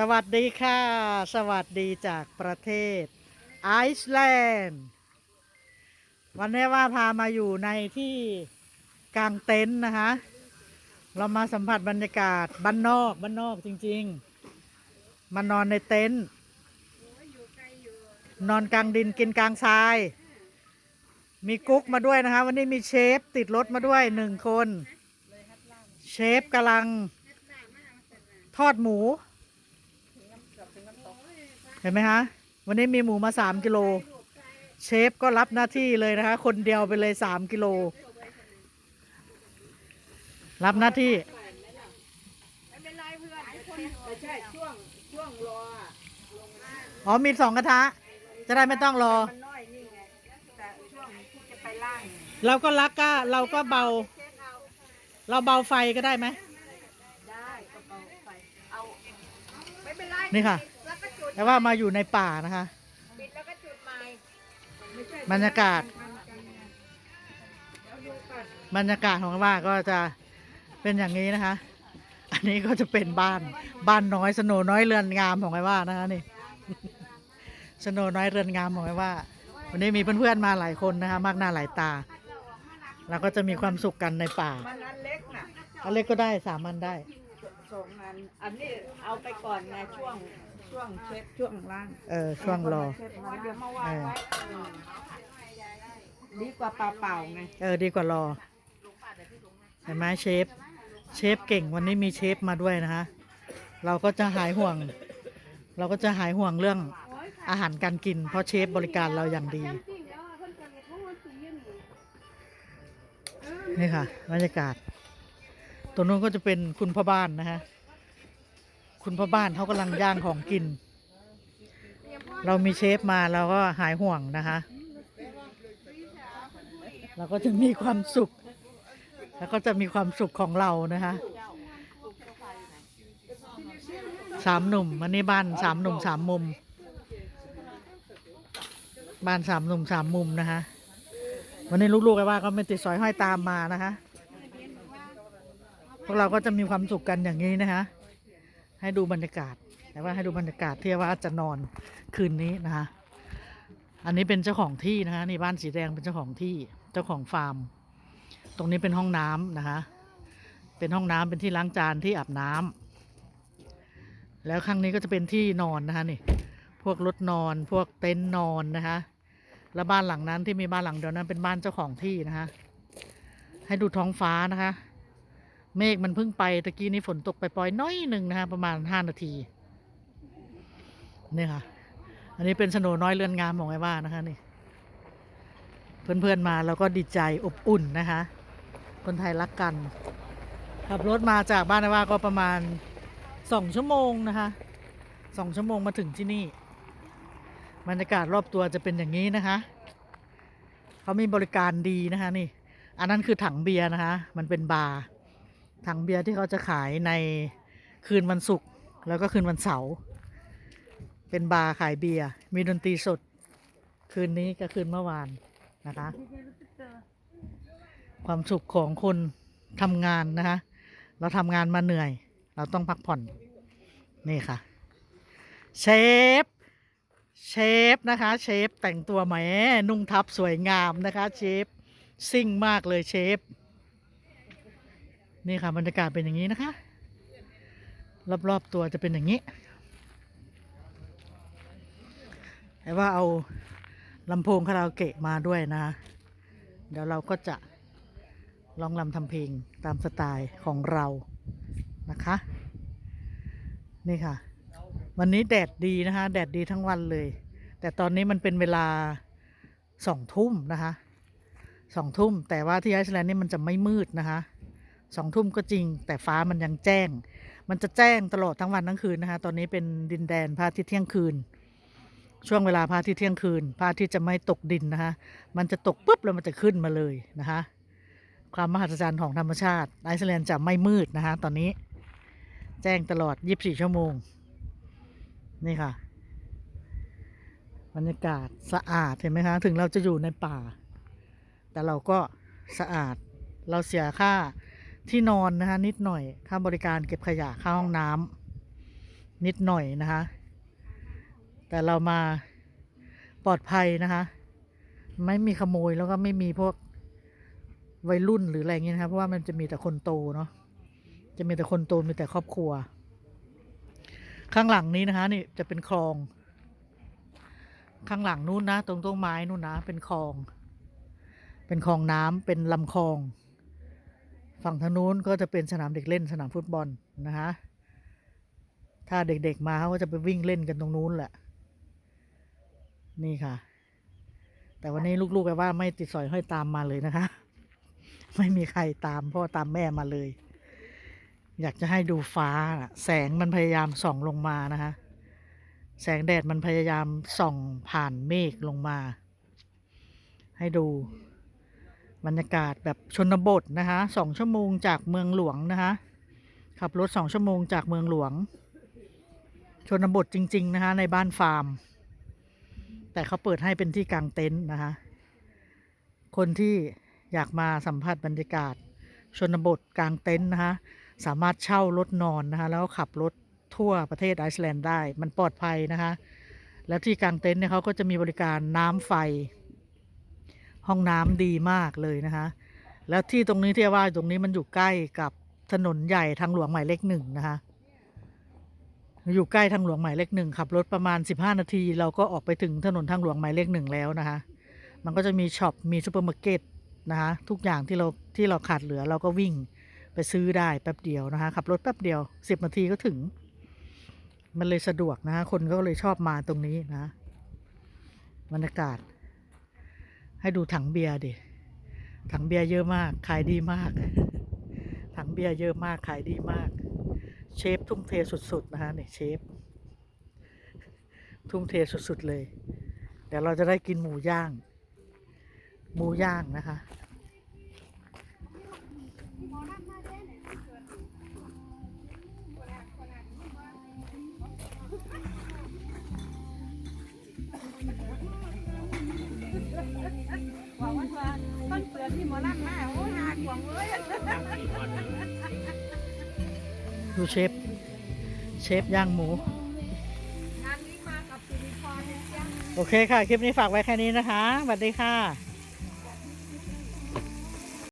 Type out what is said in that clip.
สวัสดีค่ะ สวัสดีจากประเทศไอซ์แลนด์ วันนี้ว่าพามาอยู่ในที่กลางเต็นท์นะคะ เรามาสัมผัสบรรยากาศบ้านนอกบ้านนอกจริงๆ มานอนในเต็นท์นอนกลางดินกินกลางทราย มีกุ๊กมาด้วยนะคะ วันนี้มีเชฟติดรถมาด้วยหนึ่งคน เชฟกำลังทอดหมู ห็นไหมคะวันนี้มีหมูมาสามกิโล เชฟก็รับหน้าที่เลยนะคะ คนเดียวไปเลยสามกิโล รับหน้าที่ไม่ใช่ช่วงช่วงรออะอ๋อมีสองกระทะ จะได้ไม่ต้องรอมันน้อยนี่ไงแต่ช่วงที่จะไปล่างเราก็รักก็เราก็เบา เราเบาไฟก็ได้ไหมได้ก็เอาไปเอาไม่เป็นไรนี่ค่ะ แล้วก็จุดแต่ว่ามาอยู่ในป่านะคะ ปิดแล้วก็จุดใหม่ไม่ใช่บรรยากาศแล้วดูก่อนบรรยากาศของว่าก็จะเป็นอย่างนี้นะคะ อันนี้ก็จะเป็นบ้านบ้านน้อยสโนน้อยเรือนงามของไอ้ว่านะคะนี่ สโนน้อยเรือนงามของไอ้ว่า วันนี้มีเพื่อนๆมาหลายคนนะคะ มากหน้าหลายตาเราก็จะมีความสุขกันในป่ามันอันเล็กน่ะอันเล็กก็ได้สามอันได้ สองอันอันนี้เอาไปก่อนไงช่วง ช่วงเช็ดช่วงล่างเออช่วงรอ เช็ดมาเดี๋ยวมาวางเออไว้ดีกว่าเปล่าๆไงเออดีกว่ารอเห็นไหมเชฟ เชฟเก่งวันนี้มีเชฟมาด้วยนะคะเราก็จะหายห่วง เราก็จะหายห่วงเรื่องอาหารการกิน เพราะเชฟบริการเราอย่างดี นี่ค่ะบรรยากาศตรงนู้นก็จะเป็นคุณพ่อบ้านนะฮะ คุณพ่อบ้านเขากำลังย่างของกิน เรามีเชฟมาเราก็หายห่วงนะคะ เราก็จะมีความสุข แล้วก็จะมีความสุขของเรานะคะสามหนุ่มวันนี้บ้านสามหนุ่มสามมุม บ้านสามหนุ่มสามมุมนะคะวันนี้ลูกๆไอ้ว่าก็ไม่ติดสอยห้อยตามมานะคะพวกเราก็จะมีความสุขกันอย่างนี้นะคะ ให้ดูบรรยากาศ แต่ว่าให้ดูบรรยากาศที่ว่าจะนอนคืนนี้นะคะอันนี้เป็นเจ้าของที่นะคะนี่บ้านสีแดงเป็นเจ้าของที่เจ้าของฟาร์ม ตรงนี้เป็นห้องน้ำนะคะ เป็นห้องน้ำเป็นที่ล้างจานที่อาบน้ำแล้วข้างนี้ก็จะเป็นที่นอนนะคะนี่พวกรถนอนพวกเต็นท์นอนนะคะแล้วบ้านหลังนั้นที่มีบ้านหลังเดียวนั้นเป็นบ้านเจ้าของที่นะคะให้ดูท้องฟ้านะคะ เมฆมันเพิ่งไปตะกี้นี้ฝนตกไปปล่อยน้อยหนึ่งนะคะประมาณห้านาทีนี่ค่ะ อันนี้เป็นสโนน้อยเรือนงามของไอ้ว่านะคะนี่ เพื่อนๆมาเราก็ดีใจอบอุ่นนะคะ คนไทยรักกัน ขับรถมาจากบ้านไอ้ว่าก็ประมาณสองชั่วโมงนะคะสองชั่วโมงมาถึงที่นี่บรรยากาศรอบตัวจะเป็นอย่างนี้นะคะเขามีบริการดีนะคะนี่ อันนั้นคือถังเบียร์นะคะ มันเป็นบาร์ ถังเบียร์ที่เขาจะขายในคืนวันศุกร์แล้วก็คืนวันเสาร์เป็นบาร์ขายเบียร์มีดนตรีสด คืนนี้กับคืนเมื่อวานนะคะ ความสุขของคนทำงานนะคะ เราทำงานมาเหนื่อย เราต้องพักผ่อน นี่ค่ะ เชฟ เชฟนะคะ เชฟแต่งตัวแหมนุ่งทับสวยงามนะคะ เชฟ ซิ่งมากเลยเชฟ นี่ค่ะบรรยากาศเป็นอย่างนี้นะคะ รอบๆตัวจะเป็นอย่างนี้แต่ว่าเอาลำโพงคาราโอเกะมาด้วยนะคะเดี๋ยวเราก็จะลองรำทำเพลงตามสไตล์ของเรานะคะ นี่ค่ะ วันนี้แดดดีนะคะ แดดดีทั้งวันเลย แต่ตอนนี้มันเป็นเวลาสองทุ่มนะคะสองทุ่ม แต่ว่าที่ไอซ์แลนด์นี่มันจะไม่มืดนะคะ สองทุ่มก็จริง แต่ฟ้ามันยังแจ้ง มันจะแจ้งตลอดทั้งวันทั้งคืนนะคะ ตอนนี้เป็นดินแดนพระอาทิตย์เที่ยงคืน ช่วงเวลาพระอาทิตย์เที่ยงคืนพระอาทิตย์จะไม่ตกดินนะคะ มันจะตกปุ๊บแล้วมันจะขึ้นมาเลยนะคะ ความมหัศจรรย์ของธรรมชาติไอซ์แลนด์จะไม่มืดนะคะ ตอนนี้แจ้งตลอด 24 ชั่วโมง นี่ค่ะ บรรยากาศสะอาดเห็นไหมคะ ถึงเราจะอยู่ในป่า แต่เราก็สะอาด เราเสียค่า ที่นอนนะคะ นิดหน่อย ค่าบริการเก็บขยะค่าห้องน้ำนิดหน่อยนะคะ แต่เรามาปลอดภัยนะคะ ไม่มีขโมยแล้วก็ไม่มีพวกวัยรุ่นหรืออะไรเงี้ยนะครับเพราะว่ามันจะมีแต่คนโตเนาะจะมีแต่คนโตมีแต่ครอบครัว ข้างหลังนี้นะคะนี่จะเป็นคลอง ข้างหลังนู้นนะ ตรงต้นไม้นู้นนะ เป็นคลอง เป็นคลองน้ำเป็นลำคลอง ฝั่งทางนู้นก็จะเป็นสนามเด็กเล่นสนามฟุตบอลนะคะถ้าเด็กๆมาเขาก็จะไปวิ่งเล่นกันตรงนู้นแหละ นี่ค่ะ แต่วันนี้ลูกๆแปลว่าไม่ติดสอยห้อยตามมาเลยนะคะ ไม่มีใครตามพ่อตามแม่มาเลย อยากจะให้ดูฟ้าแสงมันพยายามส่องลงมานะคะ แสงแดดมันพยายามส่องผ่านเมฆลงมา ให้ดู บรรยากาศแบบชนบทนะคะสองชั่วโมงจากเมืองหลวงนะคะขับรถสองชั่วโมงจากเมืองหลวง ชนบทจริง ๆ นะคะในบ้านฟาร์ม แต่เขาเปิดให้เป็นที่กางเต็นท์นะคะคนที่อยากมาสัมผัสบรรยากาศ ชนบทกางเต็นท์นะคะสามารถเช่ารถนอนนะคะแล้วขับรถทั่วประเทศไอซ์แลนด์ได้ มันปลอดภัยนะคะ แล้วที่กางเต็นท์เนี่ยเขาก็จะมีบริการน้ำไฟ ห้องน้ำดีมากเลยนะคะ แล้วที่ตรงนี้ที่ว่าตรงนี้มันอยู่ใกล้กับถนนใหญ่ทางหลวงหมายเลขหนึ่งนะคะ อยู่ใกล้ทางหลวงหมายเลขหนึ่งขับรถประมาณ 15 นาที เราก็ออกไปถึงถนนทางหลวงหมายเลขหนึ่งแล้วนะคะ มันก็จะมีช็อปมีซูเปอร์มาร์เก็ตนะคะทุกอย่างที่เราที่เราขาดเหลือเราก็วิ่งไปซื้อได้แป๊บเดียวนะคะขับรถแป๊บเดียว 10 นาทีก็ถึง มันเลยสะดวกนะคะคนก็เลยชอบมาตรงนี้นะบรรยากาศ ให้ดูถังเบียร์ดิ ถังเบียร์เยอะมาก ขายดีมาก ถังเบียร์เยอะมาก ขายดีมาก เชฟทุ่มเทสุดๆนะคะเนี่ยเชฟ ทุ่มเทสุดๆเลย เดี๋ยวเราจะได้กินหมูย่าง หมูย่างนะคะ มอลำมาโอ้ยหาขวงเลยดูเชฟ เชฟย่างหมู งานนี้มากับสิริพรเนี่ยจ้ะ โอเคค่ะ คลิปนี้ฝากไว้แค่นี้นะคะสวัสดีค่ะ